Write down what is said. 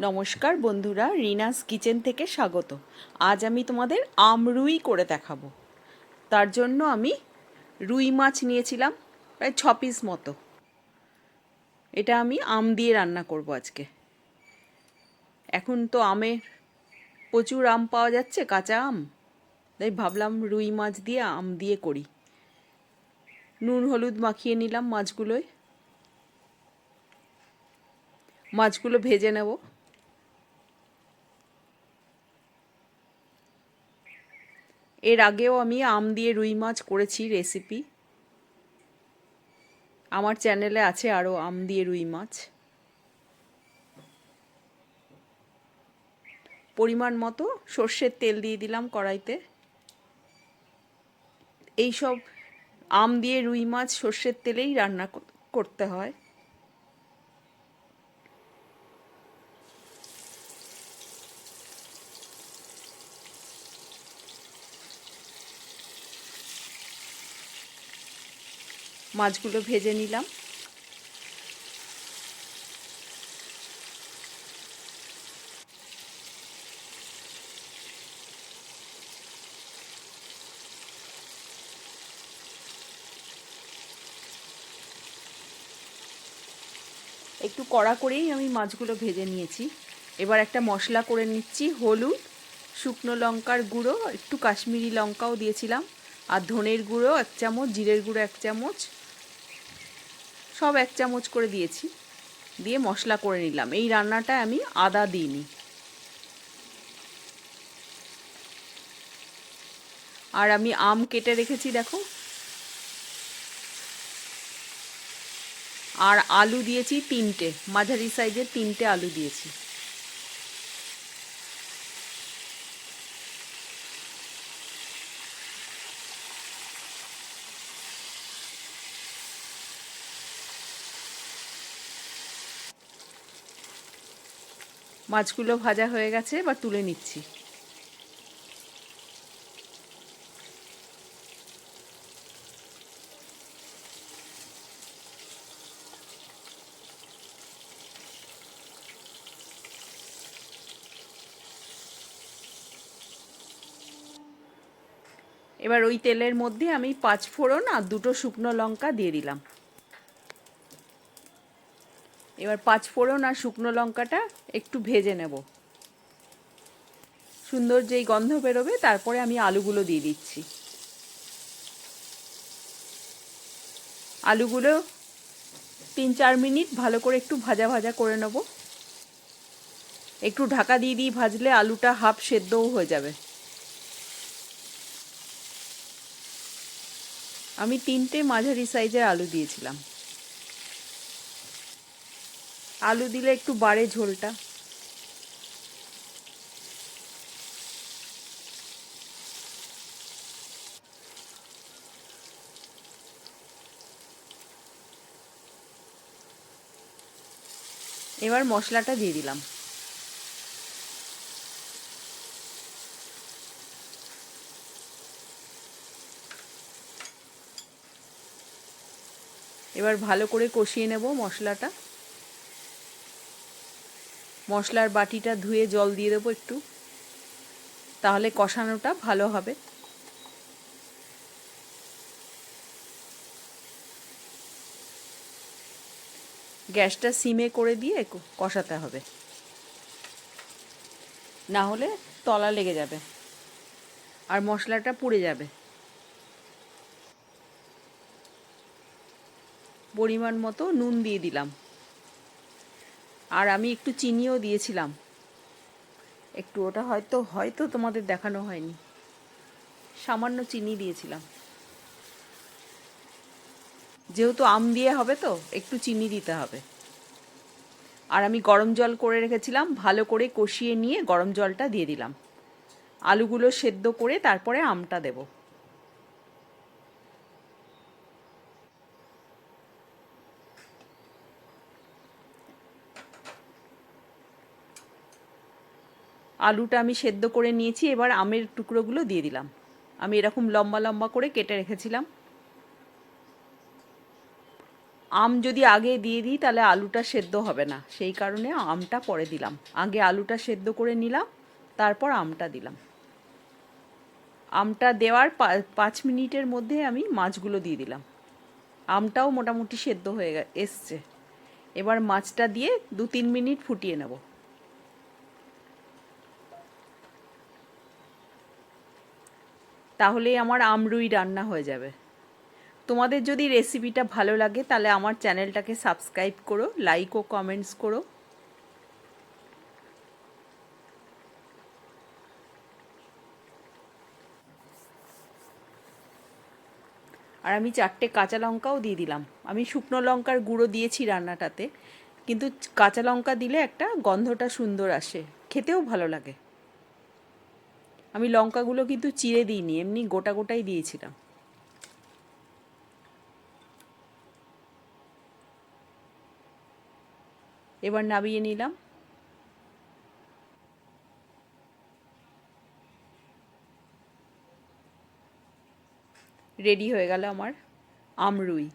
নমস্কার বন্ধুরা, রিনাস কিচেন থেকে স্বাগত। আজ আমি তোমাদের আমরুই করে দেখাবো। তার জন্য আমি রুই মাছ নিয়েছিলাম, প্রায় ছ পিস মতো। এটা আমি আম দিয়ে রান্না করব আজকে। এখন তো আমের প্রচুর আম পাওয়া যাচ্ছে, কাঁচা আম। তাই ভাবলাম রুই মাছ দিয়ে আম দিয়ে করি। নুন, হলুদ মাখিয়ে নিলাম মাছগুলোয়। মাছগুলো ভেজে নেব। এর আগেও আমি আম দিয়ে রুই মাছ করেছি রেসিপি আমার চ্যানেলে আছে আরও আম দিয়ে রুই মাছ। পরিমাণ মতো সর্ষের তেল দিয়ে দিলাম কড়াইতে। এইসব আম দিয়ে রুই মাছ সর্ষের তেলেই রান্না করতে হয়। মাছগুলো ভেজে নিলাম। একটু কড়া করেই আমি মাছগুলো ভেজে নিয়েছি। এবার একটা মশলা করে নিচ্ছি, হলুদ, শুকনো লঙ্কার গুঁড়ো একটু কাশ্মীরি লঙ্কাও দিয়েছিলাম। আর ধনের গুঁড়ো এক চামচ, জিরের গুঁড়ো এক চামচ সব এক চামচ করে দিয়েছি। দিয়ে মশলা করে নিলাম। এই রান্নাটায় আমি আদা দিইনি। আর আমি আম কেটে রেখেছি, দেখো। আর আলু দিয়েছি তিনটে। মাঝারি সাইজের তিনটে আলু দিয়েছি। মাছগুলো ভাজা হয়ে গেছে, এবার তুলে নিচ্ছি। এবার ওই তেলের মধ্যে আমি পাঁচ ফোড়ন আর দুটো শুকনো লঙ্কা দিয়ে দিলাম। এবার পাঁচ ফোড়ন আর শুকনো লঙ্কাটা একটু ভেজে নেব। সুন্দর যেই গন্ধ বেরোবে, তারপরে আমি আলুগুলো দিয়ে দিচ্ছি। আলুগুলো তিন চার মিনিট ভালো করে একটু ভাজা ভাজা করে নেব। একটু ঢাকা দিয়ে দিয়ে ভাজলে আলুটা হাফ সেদ্ধও হয়ে যাবে। আমি তিনটে মাঝারি সাইজের আলু দিয়েছিলাম। আলু দিলে একটু বাড়ে ঝোলটা। এবার মশলাটা দিয়ে দিলাম। এবার ভালো করে কষিয়ে নেব মশলাটা। মশলার বাটিটা ধুয়ে জল দিয়ে দেবো একটু। তাহলে কষানোটা ভালো হবে। গ্যাসটা সিমে করে দিয়ে কষাতে হবে। না হলে তলা লেগে যাবে। আর মশলাটা পুড়ে যাবে। পরিমাণ মতো নুন দিয়ে দিলাম। আর আমি একটু চিনিও দিয়েছিলাম। একটু ওটা হয়তো হয়তো তোমাদের দেখানো হয়নি। সামান্য চিনি দিয়েছিলাম। যেহেতু আম দিয়ে হবে তো, একটু চিনি দিতে হবে। আর আমি গরম জল করে রেখেছিলাম, ভালো করে কষিয়ে নিয়ে গরম জলটা দিয়ে দিলাম। আলুগুলো সেদ্ধ করে তারপরে আমটা দেবো। আলুটা আমি সেদ্ধ করে নিয়েছি, এবার আমের টুকরোগুলো দিয়ে দিলাম। আমি এরকম লম্বা লম্বা করে কেটে রেখেছিলাম। আম যদি আগে দিয়ে দিই, তাহলে আলুটা সেদ্ধ হবে না। সেই কারণে আমটা পরে দিলাম। আগে আলুটা সেদ্ধ করে নিলাম, তারপর আমটা দিলাম। আমটা দেওয়ার পাঁচ মিনিটের মধ্যে আমি মাছগুলো দিয়ে দিলাম। আমটাও মোটামুটি সেদ্ধ হয়ে এসছে। এবার মাছটা দিয়ে দু তিন মিনিট ফুটিয়ে নেব। তাহলেই আমার আমরুই রান্না হয়ে যাবে। তোমাদের যদি রেসিপিটা ভালো লাগে, তাহলে আমার চ্যানেলটাকে সাবস্ক্রাইব করো লাইক ও কমেন্টস করো। আর আমি চারটে কাঁচা লঙ্কাও দিয়ে দিলাম। আমি শুকনো লঙ্কার গুঁড়ো দিয়েছি রান্নাটাতে, কিন্তু কাঁচা লঙ্কা দিলে একটা গন্ধটা সুন্দর আসে, খেতেও ভালো লাগে। আমি লঙ্কাগুলো কিন্তু চিড়ে দিইনি, এমনি গোটা গোটাই দিয়েছিলাম। এবার নামিয়ে নিলাম। রেডি হয়ে গেল আমার আমরুই।